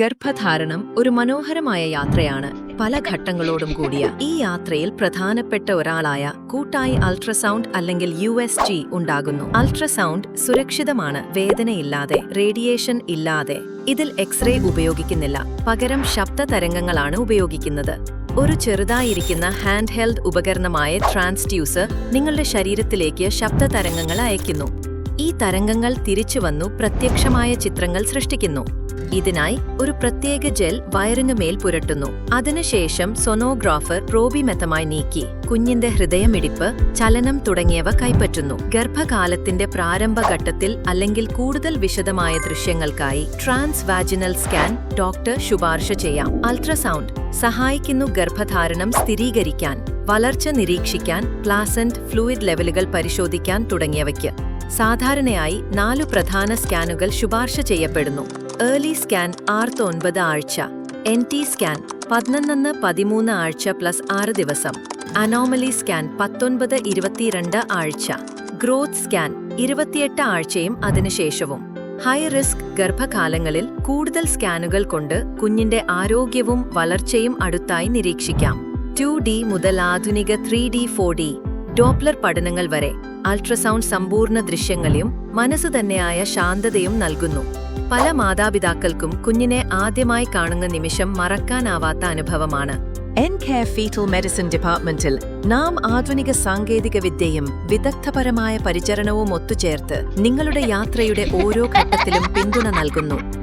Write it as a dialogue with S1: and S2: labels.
S1: ഗർഭധാരണം ഒരു മനോഹരമായ യാത്രയാണ്. പല ഘട്ടങ്ങളോടും കൂടിയ ഈ യാത്രയിൽ പ്രധാനപ്പെട്ട ഒരാളായ കൂട്ടായി അൾട്രാസൗണ്ട് അല്ലെങ്കിൽ യു എസ് ജി ഉണ്ടാകുന്നു. അൾട്രാസൗണ്ട് സുരക്ഷിതമാണ് വേദനയില്ലാതെ റേഡിയേഷൻ ഇല്ലാതെ. ഇതിൽ എക്സ്റേ ഉപയോഗിക്കുന്നില്ല പകരം ശബ്ദ തരംഗങ്ങളാണ് ഉപയോഗിക്കുന്നത്. ഒരു ചെറുതായിരിക്കുന്ന ഹാൻഡ് ഹെൽഡ് ഉപകരണമായ ട്രാൻസ്ഡ്യൂസർ നിങ്ങളുടെ ശരീരത്തിലേക്ക് ശബ്ദ തരംഗങ്ങൾ അയക്കുന്നു ഈ തരംഗങ്ങൾ തിരിച്ചു വന്നു പ്രത്യക്ഷമായ ചിത്രങ്ങൾ സൃഷ്ടിക്കുന്നു. ഇതിനായി ഒരു പ്രത്യേക ജെൽ വയറിനു മേൽ പുരട്ടുന്നു. അതിനുശേഷം സൊനോഗ്രാഫർ പ്രോബിമെത്തമായി നീക്കി. കുഞ്ഞിന്റെ ഹൃദയമിടിപ്പ് ചലനം തുടങ്ങിയവ കൈപ്പറ്റുന്നു. ഗർഭകാലത്തിന്റെ പ്രാരംഭഘട്ടത്തിൽ അല്ലെങ്കിൽ കൂടുതൽ വിശദമായ ദൃശ്യങ്ങൾക്കായി ട്രാൻസ് വാജിനൽ സ്കാൻ ഡോക്ടർ ശുപാർശ ചെയ്യാം. അൾട്രാസൗണ്ട് സഹായിക്കുന്നു ഗർഭധാരണം സ്ഥിരീകരിക്കാൻ വളർച്ച നിരീക്ഷിക്കാൻ പ്ലാസന്റ് ഫ്ലൂയിഡ് ലെവലുകൾ പരിശോധിക്കാൻ തുടങ്ങിയവയ്ക്ക്. സാധാരണയായി നാലു പ്രധാന സ്കാനുകൾ ശുപാർശ ചെയ്യപ്പെടുന്നു. ഏർലി സ്കാൻ ആർത്ത് ഒൻപത് ആഴ്ച എൻ ടി സ്കാൻ പതിനൊന്ന് പതിമൂന്ന് ആഴ്ച പ്ലസ് ആറ് ദിവസം അനോമലി സ്കാൻ പത്തൊൻപത് ഇരുപത്തിരണ്ട് ആഴ്ച ഗ്രോത്ത് സ്കാൻ ഇരുപത്തിയെട്ട് ആഴ്ചയും അതിനുശേഷവും ഹൈ റിസ്ക് ഗർഭകാലങ്ങളിൽ കൂടുതൽ സ്കാനുകൾ കൊണ്ട് കുഞ്ഞിന്റെ ആരോഗ്യവും വളർച്ചയും അടുത്തായി നിരീക്ഷിക്കാം. ടു ഡി മുതൽ ആധുനിക three D four D Doppler പഠനങ്ങൾ വരെ. അൾട്രാസൗണ്ട് സമ്പൂർണ ദൃശ്യങ്ങളെയും മനസ്സു തന്നെയായ ശാന്തതയും നൽകുന്നു. പല മാതാപിതാക്കൾക്കും കുഞ്ഞിനെ ആദ്യമായി കാണുന്ന നിമിഷം മറക്കാനാവാത്ത അനുഭവമാണ്. എൻ കെയർ ഫീറ്റൽ മെഡിസിൻ ഡിപ്പാർട്ട്മെന്റിൽ നാം ആധുനിക സാങ്കേതിക വിദ്യയും വിദഗ്ധപരമായ പരിചരണവും ഒത്തുചേർത്ത് നിങ്ങളുടെ യാത്രയുടെ ഓരോ ഘട്ടത്തിലും പിന്തുണ നൽകുന്നു.